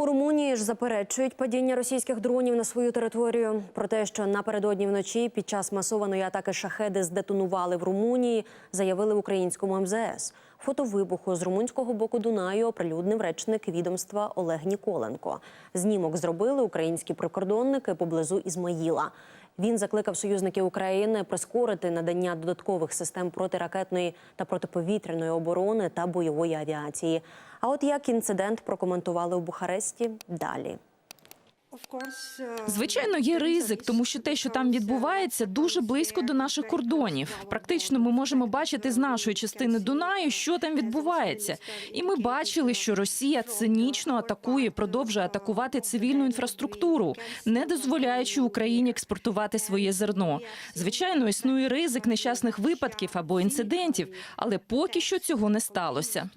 У Румунії ж заперечують падіння російських дронів на свою територію. Про те, що напередодні вночі під час масованої атаки шахеди здетонували в Румунії, заявили в українському МЗС. Фото вибуху з румунського боку Дунаю оприлюднив речник відомства Олег Ніколенко. Знімок зробили українські прикордонники поблизу Ізмаїла. Він закликав союзників України прискорити надання додаткових систем протиракетної та протиповітряної оборони та бойової авіації. А от як інцидент прокоментували у Бухаресті далі. Звичайно, є ризик, тому що те, що там відбувається, дуже близько до наших кордонів. Практично ми можемо бачити з нашої частини Дунаю, що там відбувається. І ми бачили, що Росія цинічно атакує, продовжує атакувати цивільну інфраструктуру, не дозволяючи Україні експортувати своє зерно. Звичайно, існує ризик нещасних випадків або інцидентів, але поки що цього не сталося.